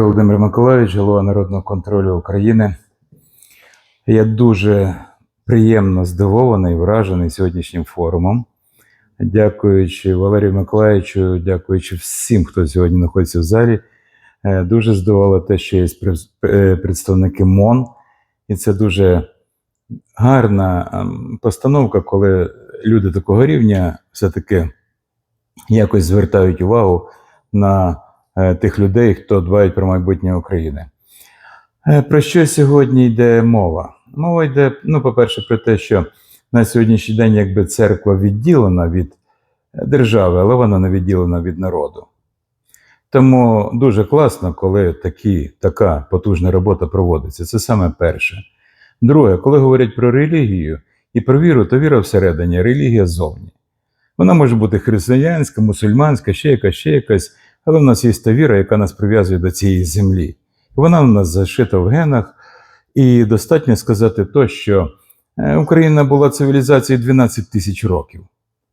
Володимир Миколаївич, голова Народного контролю України. Я дуже приємно здивований, вражений сьогоднішнім форумом. Дякуючи Валерію Миколаївичу, дякуючи всім, хто сьогодні знаходиться в залі. Е, Дуже здивувало те, що є е, представники МОН, і це дуже гарна ем, постановка, коли люди такого рівня все-таки якось звертають увагу на тих людей, хто дбають про майбутнє України. Е, Про що сьогодні йде мова? Мова йде, ну, по-перше, про те, що на сьогоднішній день якби церква відділена від е, держави, але вона не відділена від народу. Тому дуже класно, коли такі, така потужна робота проводиться. Це саме перше. Друге, коли говорять про релігію і про віру, то віра всередині, релігія ззовні. Вона може бути християнська, мусульманська, ще якась, ще якась, але в нас є та віра, яка нас прив'язує до цієї землі. Вона в нас зашита в генах. І достатньо сказати то, що е, Україна була цивілізацією 12 тисяч років,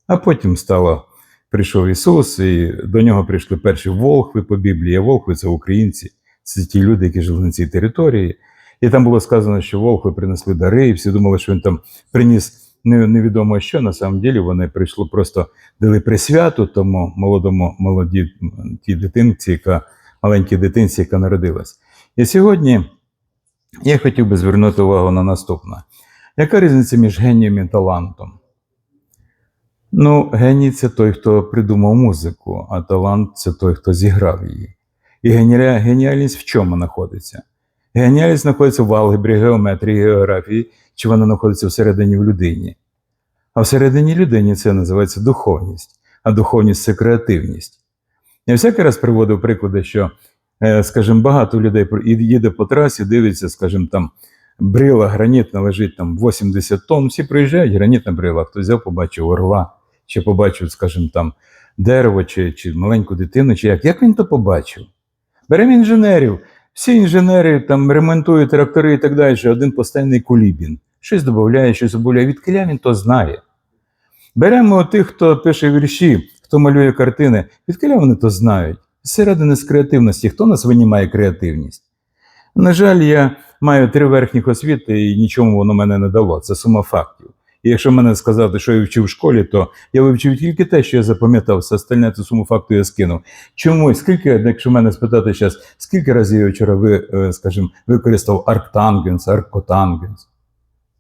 а потім стало, прийшов Ісус, і до нього прийшли перші волхви по Біблії. Волхви це українці, це ті люди, які жили на цій території. І там було сказано, що волхви принесли дари, і всі думали, що він там приніс невідомо що. На самом ділі вони прийшли просто дали присвяту тому молодому молодій м, тій дитинці, яка маленькій дитинці, яка народилась. І сьогодні я хотів би звернути увагу на наступне. Яка різниця між генієм і талантом? Ну, геній це той, хто придумав музику, а талант це той, хто зіграв її. І геніальність в чому знаходиться? Геніальність знаходиться в алгебрі, геометрії, географії, чи вона знаходиться всередині в людині. А всередині людині це називається духовність, а духовність це креативність. Я всякий раз приводив приклади, що, е, скажімо, багато людей їде по трасі, дивиться, скажімо, там брила гранітна лежить там 80 тонн, всі приїжджають, гранітна брила, хтось взяв, побачив орла, чи побачив, скажімо, там дерево, чи, чи маленьку дитину, чи як. Як він то побачив? Беремо інженерів. Всі інженери там ремонтують трактори і так далі, один постійний кулібін. Щось додає, щось обуляє. Від він то знає. Беремо тих, хто пише вірші, хто малює картини, від вони то знають. Зсередини з креативності, хто на свині має креативність? На жаль, я маю три верхніх освіти і нічому воно мене не дало. Це сума фактів. І якщо мене сказати, що я вчив в школі, то я вивчив тільки те, що я запам'ятав, все остальне цю суму факту я скинув. Чому? Скільки, якщо мене спитати зараз, скільки разів я вчора ви, е, скажімо, використав арктангенс, аркотангенс,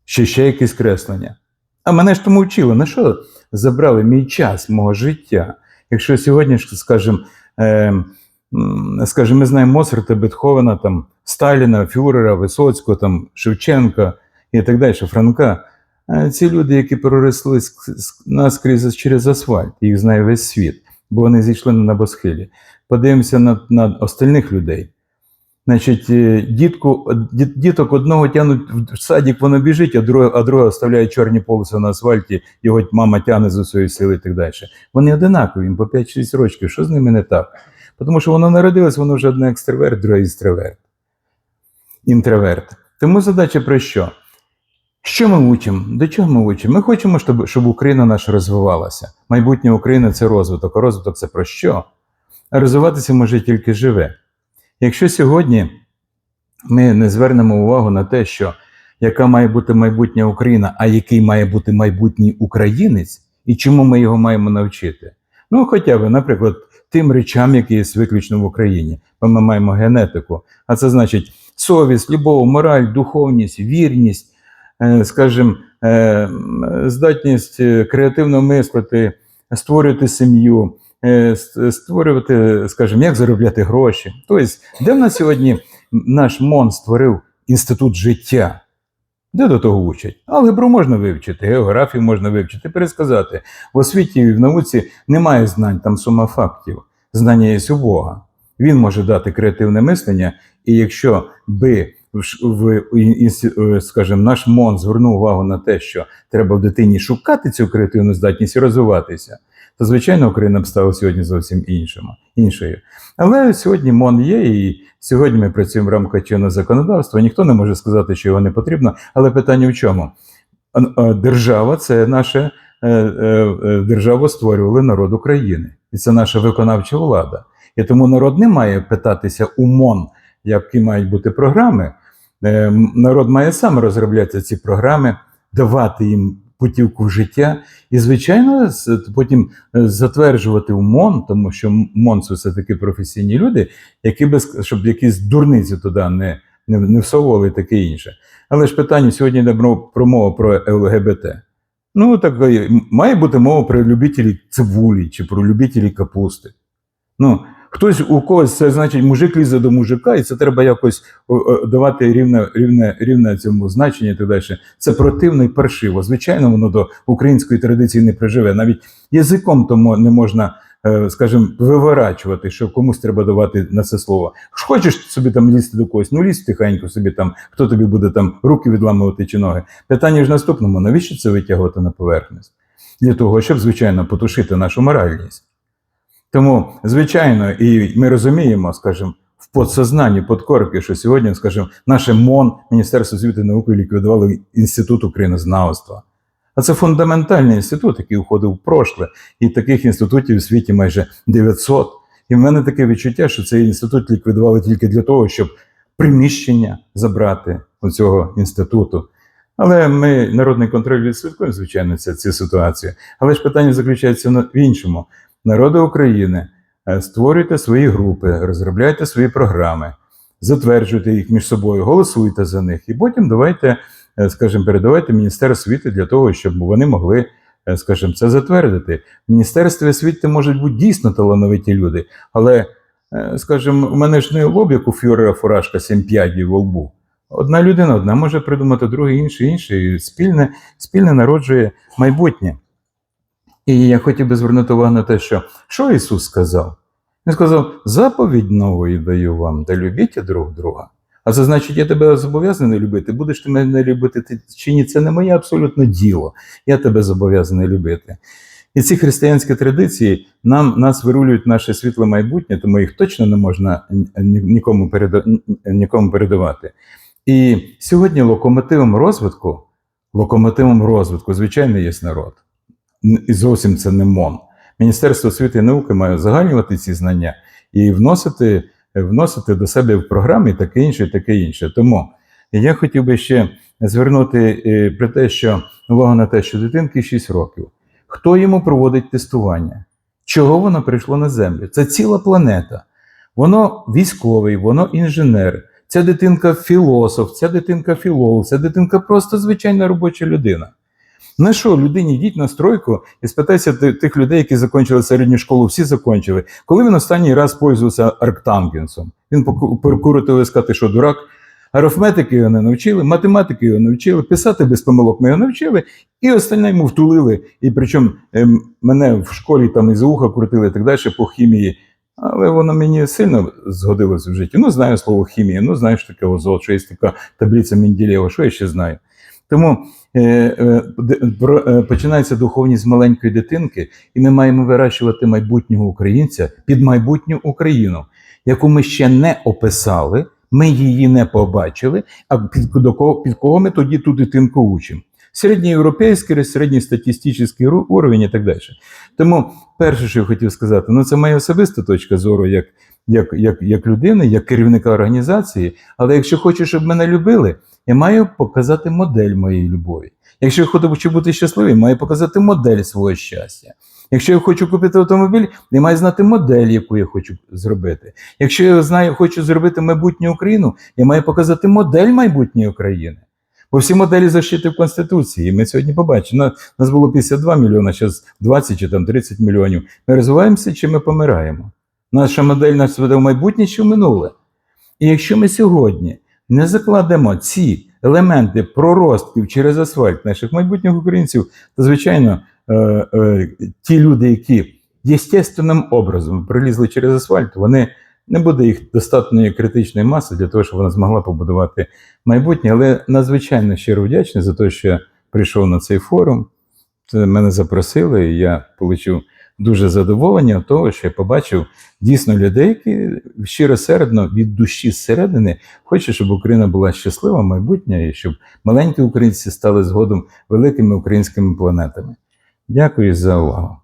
ще ще якісь креслення. А мене ж тому вчили, на що забрали мій час, мого життя? Якщо сьогодні, скажімо, е, скажімо, ми знаємо Моцарта, Бетховена, там, Сталіна, Фюрера, Висоцького, там, Шевченка і так далі, Франка. Е, Ці люди, які проросли ск- ск- наскрізь через асфальт, їх знає весь світ, бо вони зійшли на небосхилі. Подивимося на, на остальних людей. Значить, е, дітку, діт- діток одного тягнуть в садик, воно біжить, а друге, а друге оставляє чорні полоси на асфальті, його мама тягне з усієї сили і так далі. Вони одинакові, їм по 5-6 років. Що з ними не так? Тому що воно народилось, воно вже одне екстраверт, друге інтроверт. інтроверт. Тому задача про що? Що ми учимо? До чого ми учимо? Ми хочемо, щоб, щоб Україна наша розвивалася. Майбутнє України це розвиток, а розвиток це про що? А розвиватися може тільки живе. Якщо сьогодні ми не звернемо увагу на те, що яка має бути майбутня Україна, а який має бути майбутній українець, і чому ми його маємо навчити? Ну, хоча б, наприклад, тим речам, які є виключно в Україні, бо ми маємо генетику, а це значить совість, любов, мораль, духовність, вірність, е, здатність е, креативно мислити, створювати сім'ю, е, створювати, скажімо, як заробляти гроші. Тобто, де в нас сьогодні наш МОН створив інститут життя? Де до того учать? Алгебру можна вивчити, географію можна вивчити, пересказати. В освіті і в науці немає знань, там сума фактів. Знання є у Бога. Він може дати креативне мислення, і якщо би в, е, скажімо, наш МОН звернув увагу на те, що треба в дитині шукати цю креативну здатність і розвиватися, то звичайно Україна б стала сьогодні зовсім іншим, іншою. Але сьогодні МОН є, і сьогодні ми працюємо в рамках чинного законодавства. Ніхто не може сказати, що його не потрібно. Але питання в чому? А Держава це наше е, е, е, державу створювали народ України, і це наша виконавча влада. І тому народ не має питатися у МОН, які мають бути програми. Е, Народ має сам розробляти ці програми, давати їм путівку в життя, і, звичайно, потім е, затверджувати в МОН, тому що МОН це все таки професійні люди, які без щоб якісь дурниці туди не, не, не всовували таке інше. Але ж питання сьогодні йде про, мову про ЛГБТ. Ну, так е, має бути мова про любителі цибулі чи про любителі капусти. Ну, хтось у когось це значить мужик лізе до мужика, і це треба якось давати рівне, рівне, рівне цьому значення і так далі. Це противно і паршиво. Звичайно, воно до української традиції не приживе. Навіть язиком тому не можна, е, скажімо, виворачувати, що комусь треба давати на це слово. Хочеш собі там лізти до когось, ну лізь тихенько собі там, хто тобі буде там руки відламувати чи ноги. Питання ж наступному: навіщо це витягувати на поверхність? Для того, щоб, звичайно, потушити нашу моральність. Тому, звичайно, і ми розуміємо, скажімо, в подсознанні, подкорки, що сьогодні, скажімо, наше МОН, Міністерство освіти і науки ліквідувало Інститут українознавства. А це фундаментальний інститут, який уходив в прошле, і таких інститутів у світі майже 900. І в мене таке відчуття, що цей інститут ліквідували тільки для того, щоб приміщення забрати у цього інституту. Але ми, народний контроль, відслідкуємо, звичайно, цю ситуацію. Але ж питання заключається в іншому. Народи України, е, створюйте свої групи, розробляйте свої програми, затверджуйте їх між собою, голосуйте за них, і потім давайте, е, скажімо, передавайте Міністерству освіти для того, щоб вони могли, е, скажімо, це затвердити. В Міністерстві освіти можуть бути дійсно талановиті люди, але, скажімо, у мене ж не лоб, як у Фюрера фуражка 7 п'ядів во лбу. Одна людина, одна може придумати, друга інше, інше, і спільне, спільне народжує майбутнє. І я хотів би звернути увагу на те, що що Ісус сказав? Він сказав: заповідь нової даю вам, да любіть друг друга. А це значить, я тебе зобов'язаний любити. Будеш ти мене любити ти чи ні, це не моє абсолютно діло. Я тебе зобов'язаний любити. І ці християнські традиції нам, нас вирулюють наше світле майбутнє, тому їх точно не можна нікому, нікому передавати. І сьогодні локомотивом розвитку, локомотивом розвитку, звичайно, є народ. І зовсім це не МОН. Міністерство освіти і науки має узагальнювати ці знання і вносити, вносити до себе в програми таке інше, таке інше. Тому я хотів би ще звернути е, про те, що увагу на те, що дитинки 6 років. Хто йому проводить тестування? Чого воно прийшло на землю? Це ціла планета. Воно військовий, воно інженер. Ця дитинка філософ, ця дитинка філолог, ця дитинка просто звичайна робоча людина. На що людині йдіть на стройку і спитайся тих людей, які закінчили середню школу, всі закінчили. Коли він останній раз пользувався арктангенсом? Він прокуратив сказати, що дурак. Арифметики його не навчили, математики його навчили, писати без помилок ми його навчили, і остальне йому втулили. І причому ем, мене в школі там із уха крутили і так далі по хімії. Але воно мені сильно згодилося в житті. Ну, знаю слово хімія, ну знаю, що таке озот, що є така таблиця Менделєва, що я ще знаю. Тому починається духовність маленької дитинки, і ми маємо вирощувати майбутнього українця під майбутню Україну, яку ми ще не описали, ми її не побачили. А під, до кого, під кого ми тоді ту дитинку учимо? Середньоєвропейський, середньостатистичний уровень і так далі. Тому перше, що я хотів сказати, ну це моя особиста точка зору, як, як, як, як людини, як керівника організації. Але якщо хочеш, щоб мене любили, я маю показати модель моєї любові. Якщо я хочу бути щасливим, маю показати модель свого щастя. Якщо я хочу купити автомобіль, я маю знати модель, яку я хочу зробити. Якщо я знаю, хочу зробити майбутню Україну, я маю показати модель майбутньої України. Бо всі моделі защити в Конституції. І ми сьогодні побачимо. Нас було 52 мільйони, зараз 20 чи там 30 мільйонів. Ми розвиваємося чи ми помираємо? Наша модель нас веде в майбутнє чи в минуле. І якщо ми сьогодні не закладемо ці елементи проростків через асфальт наших майбутніх українців, то, звичайно, е, е, ті люди, які єстественним образом прилізли через асфальт, вони не буде їх достатньої критичної маси для того, щоб вона змогла побудувати майбутнє. Але надзвичайно щиро вдячний за те, що я прийшов на цей форум. Мене запросили, і я отримав дуже задоволення того, що я побачив дійсно людей, які щиросердно від душі зсередини хочуть, щоб Україна була щаслива, майбутня, і щоб маленькі українці стали згодом великими українськими планетами. Дякую за увагу.